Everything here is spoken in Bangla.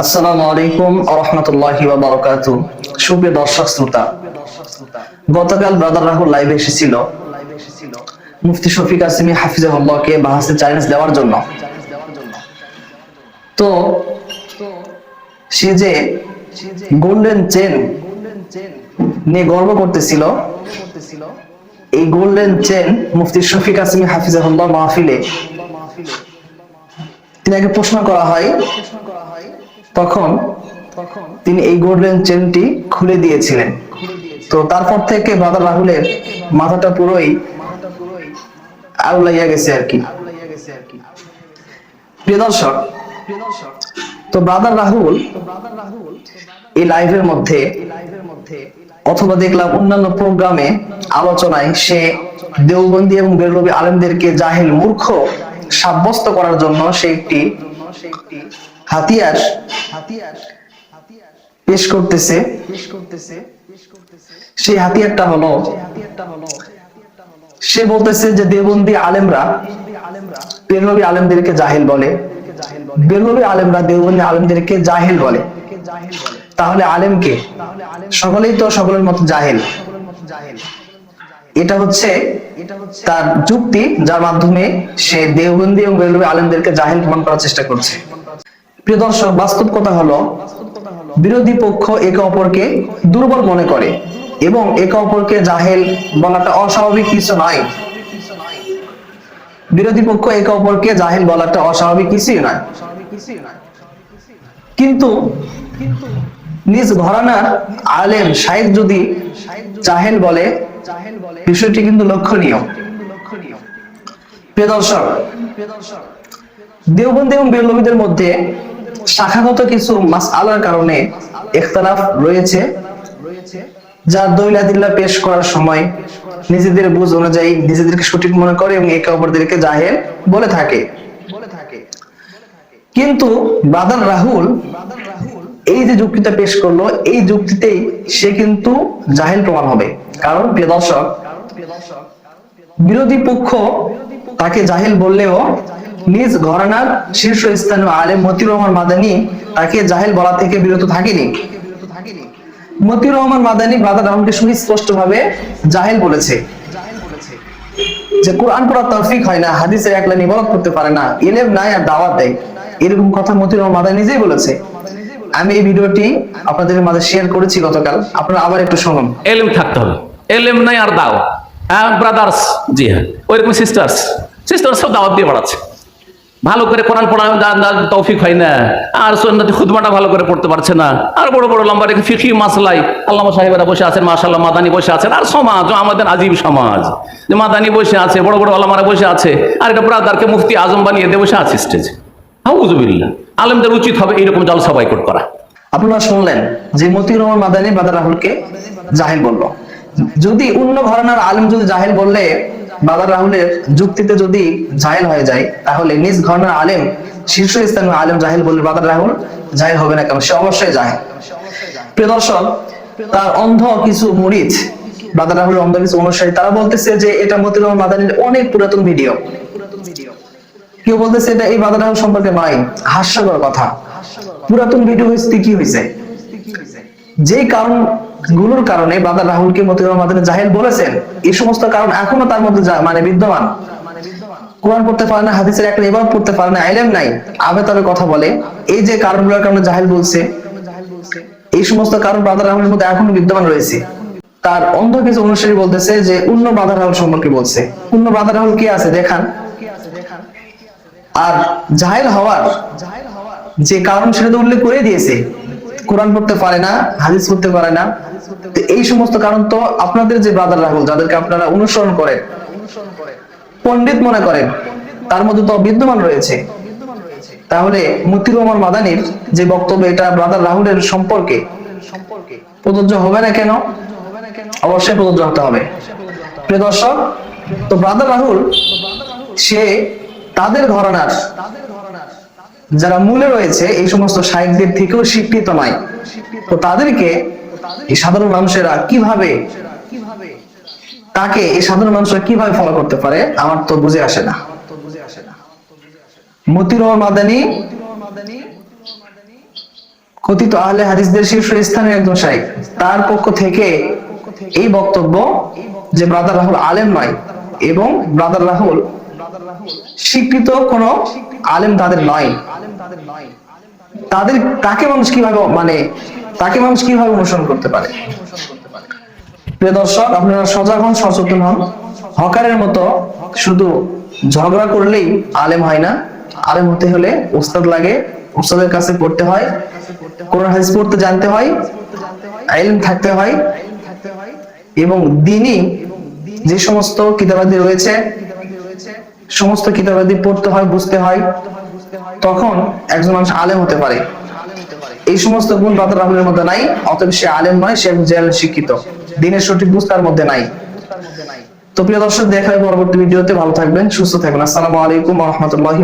আসসালামু আলাইকুম রহমতুল্লাহি বারাকাতু সুপ্রিয় দর্শক শ্রোতা, গতকাল ব্রাদার রাহুল লাইভে এসেছিল মুফতি শফিক আসিমি বাহাসে চ্যালেঞ্জ দেওয়ার জন্য। তো, সে যে গোল্ডেন চেন নিয়ে গর্ব করতেছিল, এই গোল্ডেন চেন মুফতি শফিক আসিমি হাফিজাহুল্লাহ মাহফিলে তিনাকে প্রশ্ন করা হয় তখন তিনি এই গোল্ডেন চেনটি খুলে দিয়েছিলেন। তো তারপর থেকে ব্রাদার রাহুলের মাথাটা পুরোই আউলাইয়া গেছে আর কি। প্রিয় তো ব্রাদার রাহুল এই লাইভের মধ্যে অথবা দেখলাম অন্যান্য প্রোগ্রামে আলোচনায় সে দেওবন্দি এবং বেরলবি আলেমদেরকে জাহেল মূর্খ সাব্যস্ত করার জন্য সে একটি হাতিয়ার পেশ করতেছে। সেই হাতিয়ারটা হলো, সে বলতেছে যে দেবন্দি আলেমরা বেরলবি আলেমদেরকে জাহেল বলে। বেরলবি আলেমরা দেওবন্দি আলেমদেরকে জাহেল বলে। তাহলে আলেমকে সকলেই তো সকলের মতো জাহিল। এটা হচ্ছে তার যুক্তি, যার মাধ্যমে সে দেওবন্দি এবং বেরলবি আলেমদেরকে জাহেল প্রমাণ করার চেষ্টা করছে। প্রিয় দর্শক, বাস্তব কথা হলো, বিরোধী পক্ষ একে অপরকে দুর্বল মনে করে এবং একে অপরকে জাহেল বলাটা অস্বাভাবিক কিছু নয়। বিরোধী পক্ষ একে অপরকে জাহেল বলাটা অস্বাভাবিক কিছুই নয়। কিন্তু নিজ ঘরানার আলেম শাহেদ যদি জাহেল বলে, বিষয়টি কিন্তু লক্ষণীয়। প্রিয় দর্শক, দেওবন্দি এবং বেরলবিদের মধ্যে শাখাগত কিছু মাস আলার কারণে ইখতালাফ রয়েছে, যা দৈলাদিল্লা পেশ করার সময় নিজেদের বুঝ অনুযায়ী নিজেদেরকে সঠিক মনে করে এবং একে অপরদেরকে জাহেল বলে থাকে। কিন্তু বাদার রাহুল এই যে যুক্তিটা পেশ করল, এই যুক্তিতেই সে কিন্তু জাহেল প্রমাণ হবে। কারণ প্রিয় দর্শক, বিরোধী পক্ষ তাকে জাহেল বললেও নিজ ঘরানার শীর্ষ স্থানীয় আলেম মতিউর রহমান মাদানী তাকে জাহেল বলা থেকে বিরত থাকেনি। মতিউর রহমান মাদানী ব্রাদার রাহুলকে সুস্পষ্ট ভাবে জাহেল বলেছে। যে কোরআন পড়া তৌফিক হয় না, হাদিসের একলা নিবরত করতে পারে না ইলেম নাই আর দাওয়াত দেয়। এরকম কথা মতিউর রহমান মাদানী নিজেই বলেছে। আমি এই ভিডিওটি আপনাদের মাঝে শেয়ার করেছি গতকাল। আপনারা আবার একটু শুনুন। এলেম থাকতে হবে। এলেম নাই আর দাওয়াত। ব্রাদার্স জি হ্যাঁ ওইরকম সিস্টার্স সিস্টার্স সব দাওয়াত দিয়ে বাড়াচ্ছে। ভালো করে কোরআন পড়া তৌফিক হয় না। আর সন্ন্যতি খুদমাটা ভালো করে পড়তে পারছে না। আর বড় বড় লম্বা রেখে ফিকি মাসলাই। আল্লাহ সাহেবেরা বসে আছেন মাশাল্লাহ মাদানি বসে আছেন। আর সমাজ, আমাদের আজীব সমাজ। যে মাদানি বসে আছে, বড় বড় আল্লামারা বসে আছে। আর একটা ব্রাদারকে মুফতি আজম বানিয়ে দিয়ে বসে আছে স্টেজে হাউজুবিল্লাহ আলেমদের উচিত হবে এইরকম জলসা বাইকট করা। আপনারা শুনলেন যে মতিউর রহমান মাদানী বাদার রাহুলকে জাহিল বলল। যদি অন্য ঘরানার আলেম যদি জাহিল বললে বাদার রাহুলের যুক্তিতে যদি জাহিল হয়ে যায়, তাহলে নিজ ঘরানার আলেম শীর্ষ স্থানীয় আলেম জাহিল বললে বাদার রাহুল, জাহিল হবে না কেন? সে অবশ্যই জাহিল। প্রিয় দর্শক, তার অন্ধ কিছু মরিচ বাদার রাহুলের অন্ধ কিছু অনুসারী, তারা বলতেছে যে এটা রহমান মাদানীর অনেক পুরাতন ভিডিও। কেউ বলতেছে এটা এই বাদার রাহুল সম্পর্কে নয় হাস্যকর কথা। পুরাতন ভিডিও হয়েছে, কি হয়েছে? যে কারণ গুলোর কারণে বাদার রাহুলকে মতিউর মাদানী জাহেল বলেছেন। এই সমস্ত কারণ এখনও তার মধ্যে মানে বিদ্যমান। কোরআন পড়তে পারে না, হাদিসের একটা এবার পড়তে পারে না, আইলেম নাই। আবে তবে কথা বলে, এই যে কারণগুলোর কারণে জাহেল বলছে, এই সমস্ত কারণ বাদার রাহুলের মধ্যে এখনও বিদ্যমান রয়েছে। তার অন্ধ কিছু অনুসারী বলতেছে যে, অন্য বাদার রাহুল সম্পর্কে বলছে। অন্য বাদার রাহুল কি আছে দেখান। আর জাহেল হওয়ার যে কারণ সেটা তো উল্লেখ করে দিয়েছে। কোরআন পড়তে পারে না, হাদিস পড়তে পারে না। এই সমস্ত কারণ তো আপনাদের যে ব্রাদার রাহুল, যাদেরকে আপনারা অনুসরণ করেন, পণ্ডিত মনে করেন, তার মধ্যে তো বিদ্যমান রয়েছে। তাহলে মতিউর রহমান মাদানির যে বক্তব্য, এটা ব্রাদার রাহুলের সম্পর্কে প্রযোজ্য হবে না কেন? অবশ্যই প্রযোজ্য হতে হবে। প্রিয় দর্শক, তো ব্রাদার রাহুল, সে তাদের ঘরানার যারা মূলে রয়েছে, এই সমস্ত সাহিত্যের থেকেও স্বীকৃত নয়। তো তাদেরকে এই সাধারণ মানুষেরা কীভাবে তাকে এই সাধারণ মানুষরা কীভাবে ফলো করতে পারে, আমার তো বুঝে আসে না। রহমান মাদানী, কথিত আহলে হাদিসদের একজন তার পক্ষ থেকে এই বক্তব্য যে ব্রাদার রাহুল আলেম নয় এবং ব্রাদার রাহুল স্বীকৃত কোন আলেম তাদের নয়। তাদের তাকে মানুষ কীভাবে মানে তাকে মানুষ কীভাবে অনুসরণ করতে পারে? প্রিয় দর্শক, আপনারা সজাগ হন, সচেতন হন। হকারের মতো শুধু ঝগড়া করলেই আলেম হয় না। আলেম হতে হলে উস্তাদ লাগে, উস্তাদের কাছে পড়তে হয়। কোরআন, হাদিস পড়তে জানতে হয় ইলম থাকতে হয়। এবং দিনই যে সমস্ত কিতাবাদি রয়েছে, সমস্ত কিতাবাদি পড়তে হয়, বুঝতে হয়। তখন একজন মানুষ আলেম হতে পারে। এই সমস্ত গুণ বাদর রাহুলের মধ্যে নাই, অতএব সে আলেম নয়, সে জেল শিক্ষিত। দিনের সঠিক বুঝ তার মধ্যে নাই। তো প্রিয় দর্শক, দেখা হয় পরবর্তী ভিডিওতে। ভালো থাকবেন, সুস্থ থাকবেন। আসসালামু আলাইকুম রহমতুল্লাহি